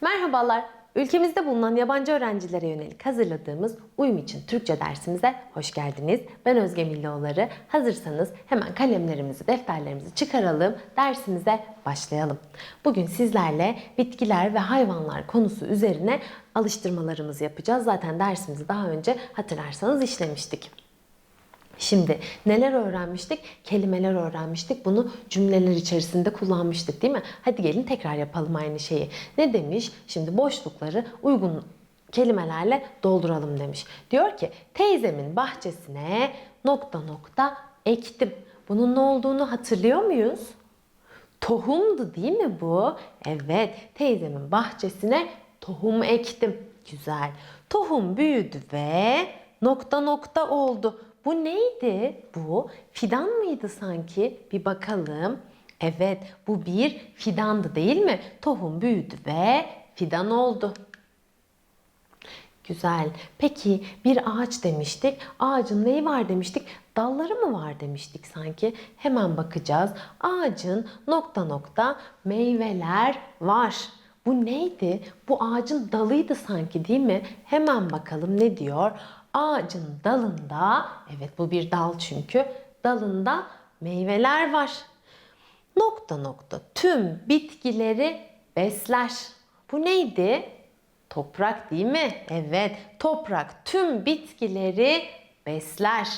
Merhabalar. Ülkemizde bulunan yabancı öğrencilere yönelik hazırladığımız Uyum için Türkçe dersimize hoş geldiniz. Ben Özge Millioğulları. Hazırsanız hemen kalemlerimizi, defterlerimizi çıkaralım, dersimize başlayalım. Bugün sizlerle bitkiler ve hayvanlar konusu üzerine alıştırmalarımızı yapacağız. Zaten dersimizi daha önce hatırlarsanız işlemiştik. Şimdi neler öğrenmiştik? Kelimeler öğrenmiştik. Bunu cümleler içerisinde kullanmıştık değil mi? Hadi gelin tekrar yapalım aynı şeyi. Ne demiş? Şimdi boşlukları uygun kelimelerle dolduralım demiş. Diyor ki teyzemin bahçesine nokta nokta ektim. Bunun ne olduğunu hatırlıyor muyuz? Tohumdu değil mi bu? Evet, teyzemin bahçesine tohum ektim. Güzel. Tohum büyüdü ve nokta nokta oldu. Bu neydi? Bu fidan mıydı sanki? Bir bakalım. Evet, bu bir fidandı değil mi? Tohum büyüdü ve fidan oldu. Güzel. Peki bir ağaç demiştik. Ağacın neyi var demiştik? Dalları mı var demiştik sanki? Hemen bakacağız. Ağacın nokta nokta meyveler var. Bu neydi? Bu ağacın dalıydı sanki değil mi? Hemen bakalım ne diyor? Ağacın dalında, evet bu bir dal çünkü, dalında meyveler var. Nokta nokta tüm bitkileri besler. Bu neydi? Toprak değil mi? Evet, toprak tüm bitkileri besler.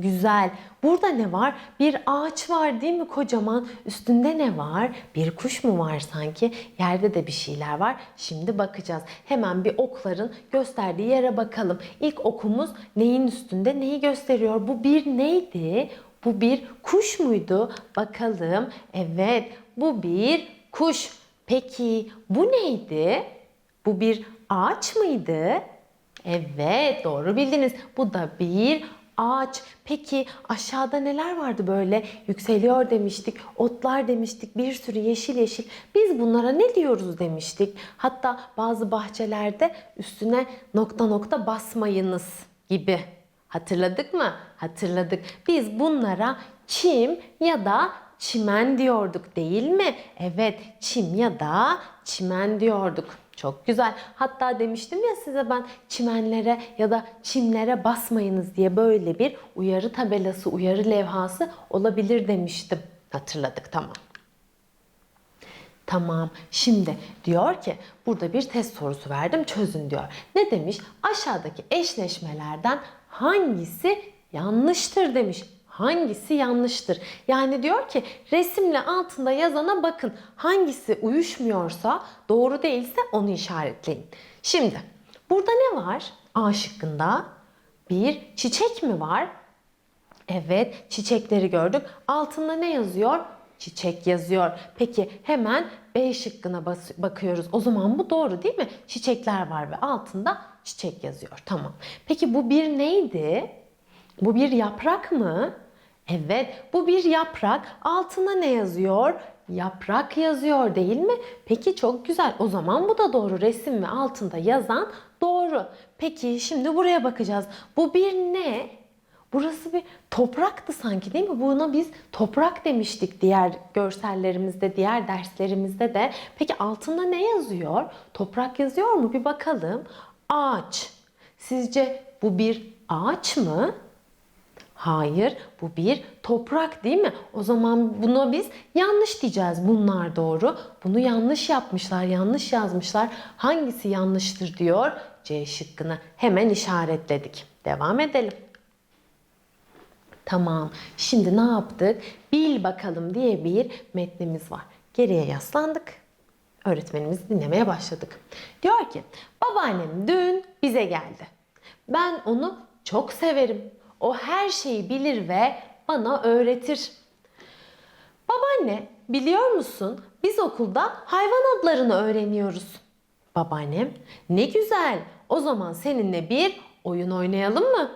Güzel. Burada ne var? Bir ağaç var değil mi kocaman? Üstünde ne var? Bir kuş mu var sanki? Yerde de bir şeyler var. Şimdi bakacağız. Hemen bir okların gösterdiği yere bakalım. İlk okumuz neyin üstünde neyi gösteriyor? Bu bir neydi? Bu bir kuş muydu? Bakalım. Evet, bu bir kuş. Peki bu neydi? Bu bir ağaç mıydı? Evet, doğru bildiniz. Bu da bir ağaç. Peki aşağıda neler vardı böyle? Yükseliyor demiştik, otlar demiştik, bir sürü yeşil yeşil. Biz bunlara ne diyoruz demiştik. Hatta bazı bahçelerde üstüne nokta nokta basmayınız gibi. Hatırladık mı? Hatırladık. Biz bunlara çim ya da çimen diyorduk değil mi? Evet, çim ya da çimen diyorduk. Çok güzel. Hatta demiştim ya size ben çimenlere ya da çimlere basmayınız diye böyle bir uyarı tabelası, uyarı levhası olabilir demiştim. Hatırladık tamam. Tamam. Şimdi diyor ki burada bir test sorusu verdim çözün diyor. Ne demiş? Aşağıdaki eşleşmelerden hangisi yanlıştır demiş. Hangisi yanlıştır? Yani diyor ki resimle altında yazana bakın. Hangisi uyuşmuyorsa, doğru değilse onu işaretleyin. Şimdi burada ne var? A şıkkında bir çiçek mi var? Evet, çiçekleri gördük. Altında ne yazıyor? Çiçek yazıyor. Peki hemen B şıkkına bakıyoruz. O zaman bu doğru değil mi? Çiçekler var ve altında çiçek yazıyor. Tamam. Peki bu bir neydi? Bu bir yaprak mı? Evet, bu bir yaprak. Altına ne yazıyor? Yaprak yazıyor değil mi? Peki çok güzel. O zaman bu da doğru. Resim ve altında yazan doğru. Peki şimdi buraya bakacağız. Bu bir ne? Burası bir topraktı sanki değil mi? Buna biz toprak demiştik diğer görsellerimizde, diğer derslerimizde de. Peki altında ne yazıyor? Toprak yazıyor mu? Bir bakalım. Ağaç. Sizce bu bir ağaç mı? Hayır, bu bir toprak değil mi? O zaman buna biz yanlış diyeceğiz. Bunlar doğru. Bunu yanlış yapmışlar, yanlış yazmışlar. Hangisi yanlıştır diyor? C şıkkını hemen işaretledik. Devam edelim. Tamam. Şimdi ne yaptık? Bil bakalım diye bir metnimiz var. Geriye yaslandık. Öğretmenimizi dinlemeye başladık. Diyor ki, babaannem dün bize geldi. Ben onu çok severim. O her şeyi bilir ve bana öğretir. Babaanne, biliyor musun? Biz okulda hayvan adlarını öğreniyoruz. Babaannem, ne güzel. O zaman seninle bir oyun oynayalım mı?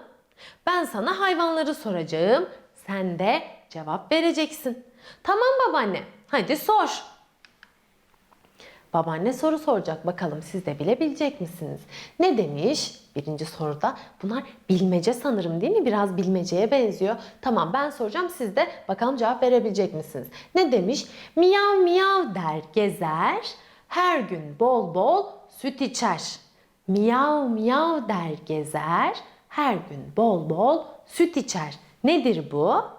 Ben sana hayvanları soracağım. Sen de cevap vereceksin. Tamam babaanne. Hadi sor. Babaanne soru soracak. Bakalım siz de bilebilecek misiniz? Ne demiş? Birinci soruda. Bunlar bilmece sanırım değil mi? Biraz bilmeceye benziyor. Tamam ben soracağım. Siz de bakalım cevap verebilecek misiniz? Ne demiş? Miyav miyav der gezer. Her gün bol bol süt içer. Miyav miyav der gezer. Her gün bol bol süt içer. Nedir bu?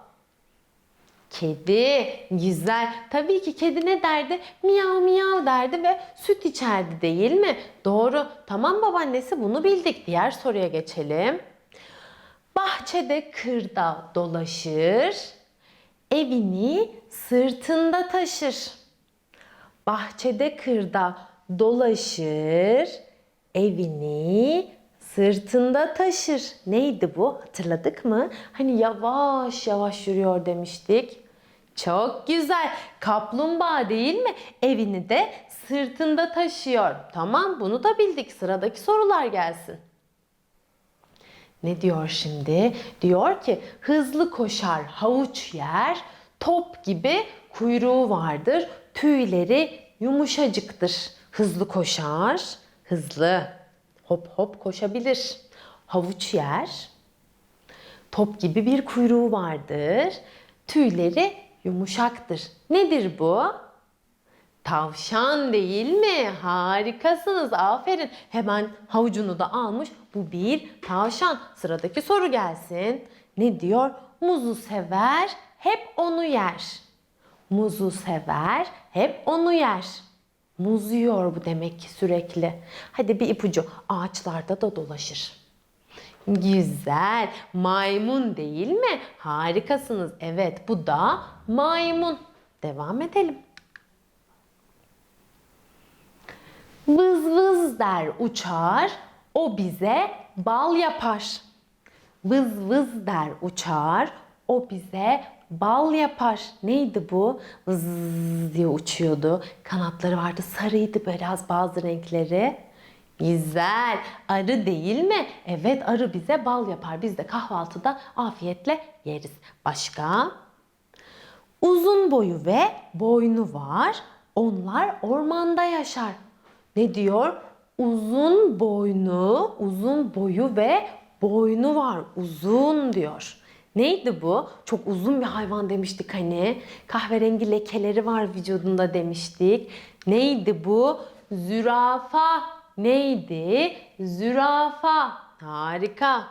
Kedi. Güzel. Tabii ki kedi ne derdi? Miyav miyav derdi ve süt içerdi değil mi? Doğru. Tamam babaannesi bunu bildik. Diğer soruya geçelim. Bahçede kırda dolaşır. Evini sırtında taşır. Bahçede kırda dolaşır. Evini sırtında taşır. Neydi bu? Hatırladık mı? Hani yavaş yavaş yürüyor demiştik. Çok güzel. Kaplumbağa değil mi? Evini de sırtında taşıyor. Tamam bunu da bildik. Sıradaki sorular gelsin. Ne diyor şimdi? Diyor ki hızlı koşar havuç yer, top gibi kuyruğu vardır, tüyleri yumuşacıktır. Hızlı koşar, hızlı hop hop koşabilir. Havuç yer, top gibi bir kuyruğu vardır, tüyleri yumuşaktır. Nedir bu? Tavşan değil mi? Harikasınız. Aferin. Hemen havucunu da almış. Bu bir tavşan. Sıradaki soru gelsin. Ne diyor? Muzu sever, hep onu yer. Muzu sever, hep onu yer. Muz yiyor bu demek ki sürekli. Hadi bir ipucu. Ağaçlarda da dolaşır. Güzel. Maymun değil mi? Harikasınız. Evet bu da maymun. Devam edelim. Vız vız der uçar, o bize bal yapar. Vız vız der uçar, o bize bal yapar. Neydi bu? Vız diye uçuyordu. Kanatları vardı, sarıydı biraz bazı renkleri. Güzel. Arı değil mi? Evet arı bize bal yapar. Biz de kahvaltıda afiyetle yeriz. Başka? Uzun boyu ve boynu var. Onlar ormanda yaşar. Ne diyor? Uzun boynu, uzun boyu ve boynu var. Uzun diyor. Neydi bu? Çok uzun bir hayvan demiştik hani. Kahverengi lekeleri var vücudunda demiştik. Neydi bu? Zürafa. Neydi? Zürafa. Harika.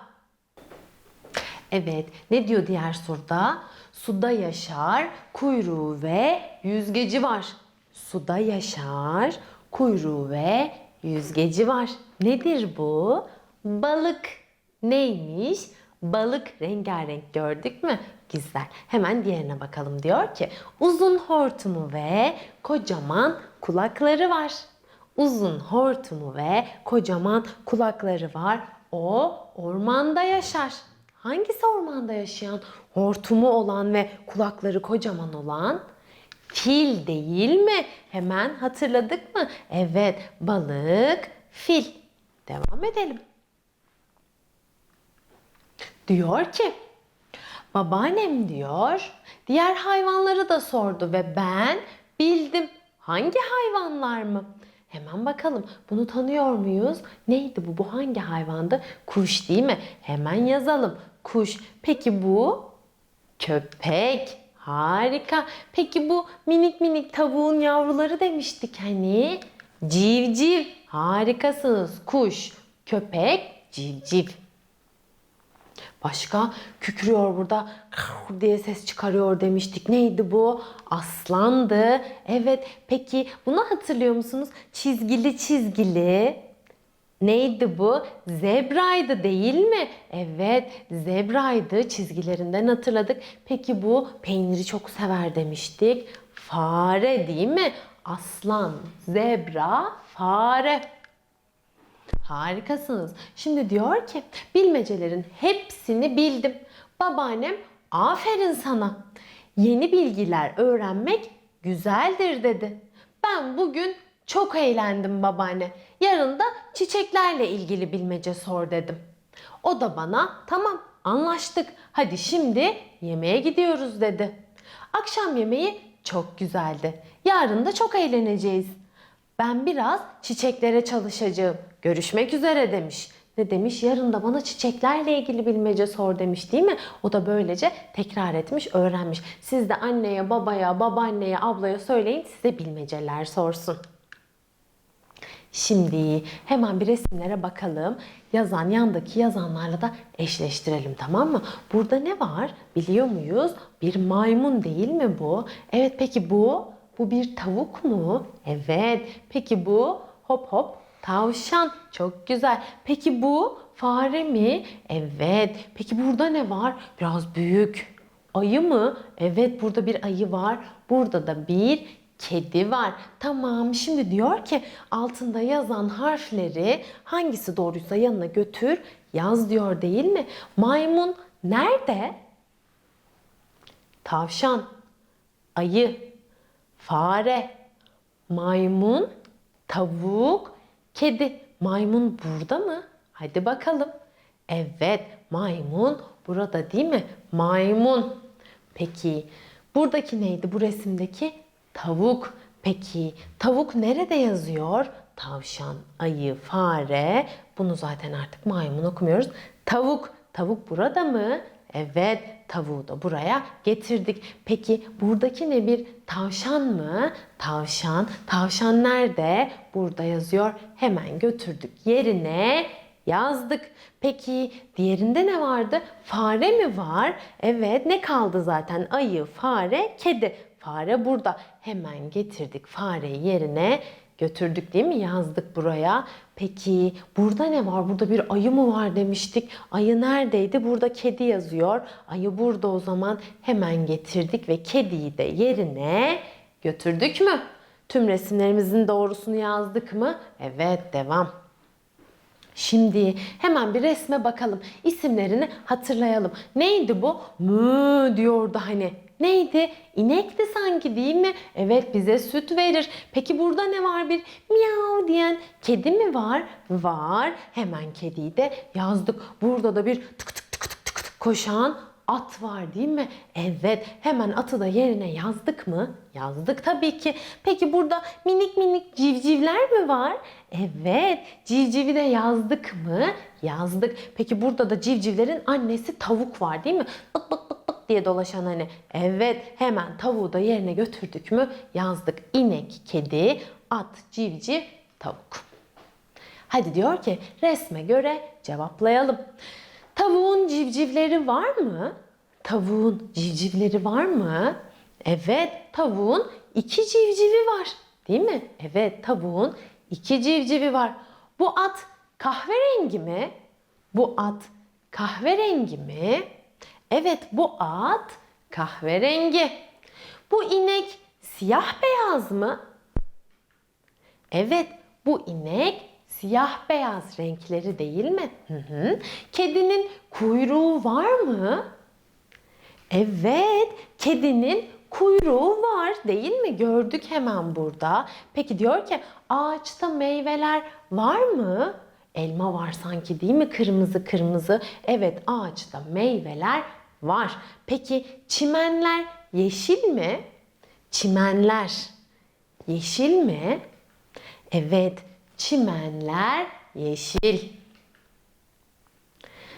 Evet, ne diyor diğer soruda? Suda yaşar, kuyruğu ve yüzgeci var. Suda yaşar, kuyruğu ve yüzgeci var. Nedir bu? Balık. Neymiş? Balık rengarenk gördük mü? Güzel. Hemen diğerine bakalım. Diyor ki uzun hortumu ve kocaman kulakları var. Uzun hortumu ve kocaman kulakları var. O ormanda yaşar. Hangisi ormanda yaşayan? Hortumu olan ve kulakları kocaman olan? Fil değil mi? Hemen hatırladık mı? Evet, balık, fil. Devam edelim. Diyor ki, babaannem diyor, diğer hayvanları da sordu ve ben bildim. Hangi hayvanlar mı? Hemen bakalım. Bunu tanıyor muyuz? Neydi bu? Bu hangi hayvandı? Kuş değil mi? Hemen yazalım. Kuş. Peki bu? Köpek. Harika. Peki bu minik minik tavuğun yavruları demiştik hani. Civciv. Harikasınız. Kuş, köpek, civciv. Başka kükrüyor burada diye ses çıkarıyor demiştik. Neydi bu? Aslandı. Evet. Peki bunu hatırlıyor musunuz? Çizgili çizgili. Neydi bu? Zebraydı değil mi? Evet, zebraydı. Çizgilerinden hatırladık. Peki bu peyniri çok sever demiştik. Fare değil mi? Aslan, zebra, fare. Harikasınız. Şimdi diyor ki bilmecelerin hepsini bildim. Babaannem aferin sana. Yeni bilgiler öğrenmek güzeldir dedi. Ben bugün çok eğlendim babaanne. Yarın da çiçeklerle ilgili bilmece sor dedim. O da bana tamam anlaştık. Hadi şimdi yemeğe gidiyoruz dedi. Akşam yemeği çok güzeldi. Yarın da çok eğleneceğiz. Ben biraz çiçeklere çalışacağım. Görüşmek üzere demiş. Ne demiş? Yarın da bana çiçeklerle ilgili bilmece sor demiş değil mi? O da böylece tekrar etmiş, öğrenmiş. Siz de anneye, babaya, babaanneye, ablaya söyleyin size bilmeceler sorsun. Şimdi hemen bir resimlere bakalım. Yazan yandaki yazanlarla da eşleştirelim tamam mı? Burada ne var biliyor muyuz? Bir maymun değil mi bu? Evet peki bu? Bu bir tavuk mu? Evet. Peki bu? Hop hop tavşan. Çok güzel. Peki bu fare mi? Evet. Peki burada ne var? Biraz büyük. Ayı mı? Evet burada bir ayı var. Burada da bir kedi var. Tamam şimdi diyor ki altında yazan harfleri hangisi doğruysa yanına götür yaz diyor değil mi? Maymun nerede? Tavşan, ayı, fare, maymun, tavuk, kedi. Maymun burada mı? Hadi bakalım. Evet, maymun burada değil mi? Maymun. Peki, buradaki neydi bu resimdeki? Tavuk. Peki, tavuk nerede yazıyor? Tavşan, ayı, fare. Bunu zaten artık maymun okumuyoruz. Tavuk. Tavuk burada mı? Evet, tavuğu da buraya getirdik. Peki buradaki ne bir tavşan mı? Tavşan. Tavşan nerede? Burada yazıyor. Hemen götürdük yerine yazdık. Peki diğerinde ne vardı? Fare mi var? Evet, ne kaldı zaten? Ayı, fare, kedi. Fare burada. Hemen getirdik fareyi yerine götürdük değil mi? Yazdık buraya. Peki burada ne var? Burada bir ayı mı var demiştik. Ayı neredeydi? Burada kedi yazıyor. Ayı burada o zaman hemen getirdik ve kediyi de yerine götürdük mü? Tüm resimlerimizin doğrusunu yazdık mı? Evet devam. Şimdi hemen bir resme bakalım. İsimlerini hatırlayalım. Neydi bu? Mü diyordu hani. Neydi? İnekti sanki değil mi? Evet bize süt verir. Peki burada ne var? Bir miyav diyen kedi mi var? Var. Hemen kediyi de yazdık. Burada da bir tık tık tık tık tık tık koşan at var değil mi? Evet hemen atı da yerine yazdık mı? Yazdık tabii ki. Peki burada minik minik civcivler mi var? Evet civcivi de yazdık mı? Yazdık. Peki burada da civcivlerin annesi tavuk var değil mi? Bık bık bık diye dolaşan hani. Evet hemen tavuğu da yerine götürdük mü? Yazdık. İnek, kedi, at, civciv, tavuk. Hadi diyor ki resme göre cevaplayalım. Tavuğun civcivleri var mı? Tavuğun civcivleri var mı? Evet, tavuğun iki civcivi var. Değil mi? Evet, tavuğun iki civcivi var. Bu at kahverengi mi? Bu at kahverengi mi? Evet, bu at kahverengi. Bu inek siyah beyaz mı? Evet, bu inek siyah beyaz renkleri değil mi? Hı hı. Kedinin kuyruğu var mı? Evet, kedinin kuyruğu var değil mi? Gördük hemen burada. Peki diyor ki ağaçta meyveler var mı? Elma var sanki değil mi? Kırmızı kırmızı. Evet ağaçta meyveler var. Peki çimenler yeşil mi? Çimenler yeşil mi? Evet, çimenler yeşil.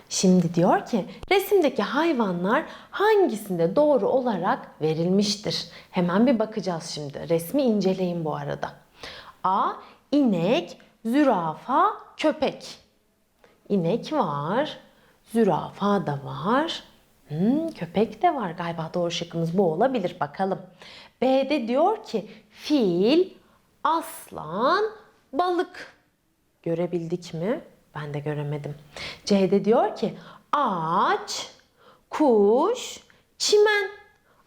Şimdi diyor ki resimdeki hayvanlar hangisinde doğru olarak verilmiştir? Hemen bir bakacağız şimdi. Resmi inceleyin bu arada. A. inek, zürafa, köpek. İnek var, zürafa da var. Hmm, köpek de var galiba doğru şıkkımız bu olabilir bakalım. B'de diyor ki fil, aslan, balık. Görebildik mi? Ben de göremedim. C'de diyor ki ağaç, kuş, çimen.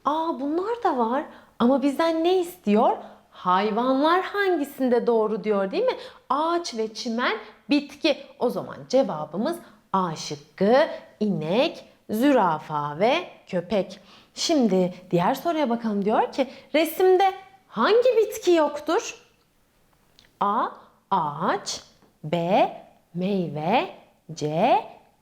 Aa bunlar da var ama bizden ne istiyor? Hayvanlar hangisinde doğru diyor değil mi? Ağaç ve çimen bitki. O zaman cevabımız A şıkkı inek, zürafa ve köpek. Şimdi diğer soruya bakalım diyor ki resimde hangi bitki yoktur? A. Ağaç B. Meyve C.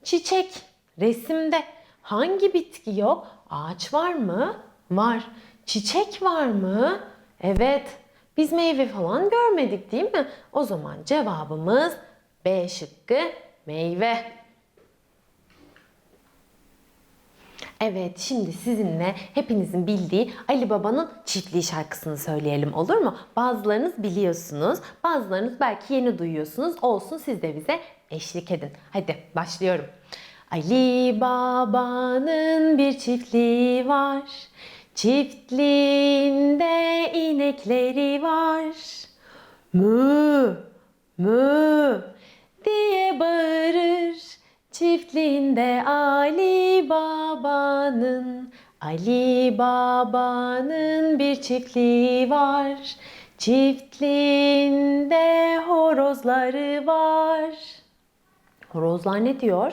Çiçek Resimde hangi bitki yok? Ağaç var mı? Var. Çiçek var mı? Evet. Biz meyve falan görmedik değil mi? O zaman cevabımız B şıkkı meyve. Evet, şimdi sizinle hepinizin bildiği Ali Baba'nın çiftliği şarkısını söyleyelim olur mu? Bazılarınız biliyorsunuz, bazılarınız belki yeni duyuyorsunuz. Olsun siz de bize eşlik edin. Hadi başlıyorum. Ali Baba'nın bir çiftliği var. Çiftliğinde inekleri var. Mü, mü diye bağırır. Çiftliğinde Ali Baba'nın, Ali Baba'nın bir çiftliği var. Çiftliğinde horozları var. Horozlar ne diyor?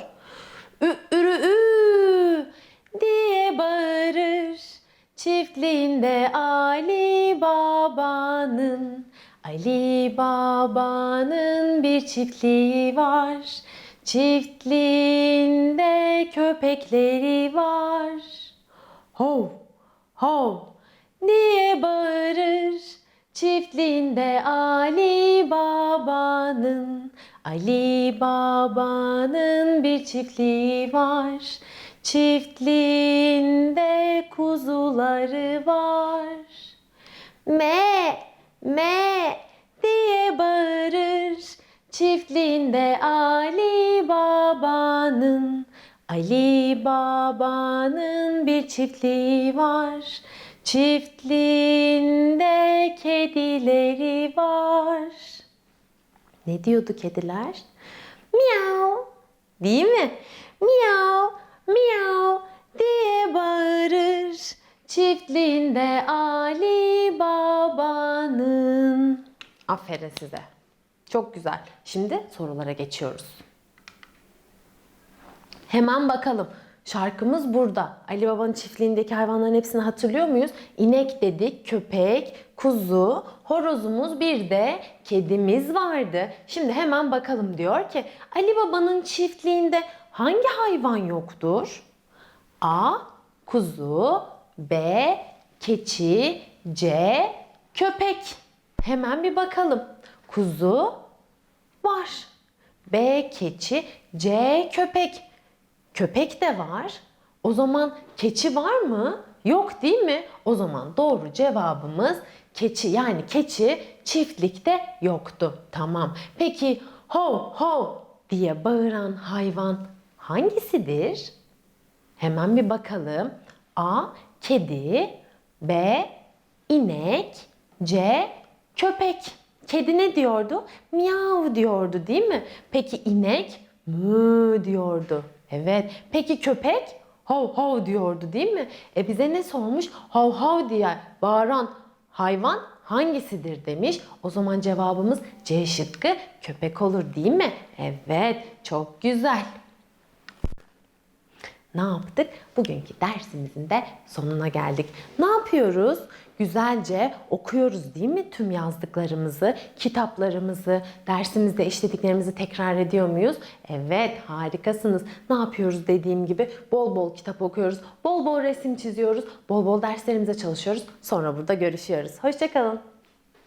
Baba'nın bir çiftliği var. Çiftliğinde köpekleri var. Hov, hov diye bağırır. Çiftliğinde Ali Baba'nın, Ali Baba'nın bir çiftliği var. Çiftliğinde kuzuları var. Me, me. Çiftliğinde Ali Baba'nın, Ali Baba'nın bir çiftliği var. Çiftliğinde kedileri var. Ne diyordu kediler? Miau. Değil mi? Miau, miau diye bağırır. Çiftliğinde Ali Baba'nın. Aferin size. Çok güzel. Şimdi sorulara geçiyoruz. Hemen bakalım. Şarkımız burada. Ali Baba'nın çiftliğindeki hayvanların hepsini hatırlıyor muyuz? İnek dedik, köpek, kuzu, horozumuz bir de kedimiz vardı. Şimdi hemen bakalım diyor ki Ali Baba'nın çiftliğinde hangi hayvan yoktur? A. Kuzu B. Keçi C. Köpek. Hemen bir bakalım. Kuzu var. B. Keçi C. Köpek. Köpek de var. O zaman keçi var mı? Yok değil mi? O zaman doğru cevabımız keçi. Yani keçi çiftlikte yoktu. Tamam. Peki ho ho diye bağıran hayvan hangisidir? Hemen bir bakalım. A. Kedi B. inek C. Köpek. Kedi ne diyordu? Miyav diyordu değil mi? Peki inek mü diyordu. Evet. Peki köpek hav hav diyordu değil mi? E bize ne sormuş? Hav hav diye bağıran hayvan hangisidir demiş. O zaman cevabımız C şıkkı köpek olur değil mi? Evet. Çok güzel. Ne yaptık? Bugünkü dersimizin de sonuna geldik. Ne yapıyoruz? Güzelce okuyoruz değil mi tüm yazdıklarımızı, kitaplarımızı, dersimizde işlediklerimizi tekrar ediyor muyuz? Evet, harikasınız. Ne yapıyoruz dediğim gibi bol bol kitap okuyoruz, bol bol resim çiziyoruz, bol bol derslerimize çalışıyoruz. Sonra burada görüşüyoruz. Hoşçakalın.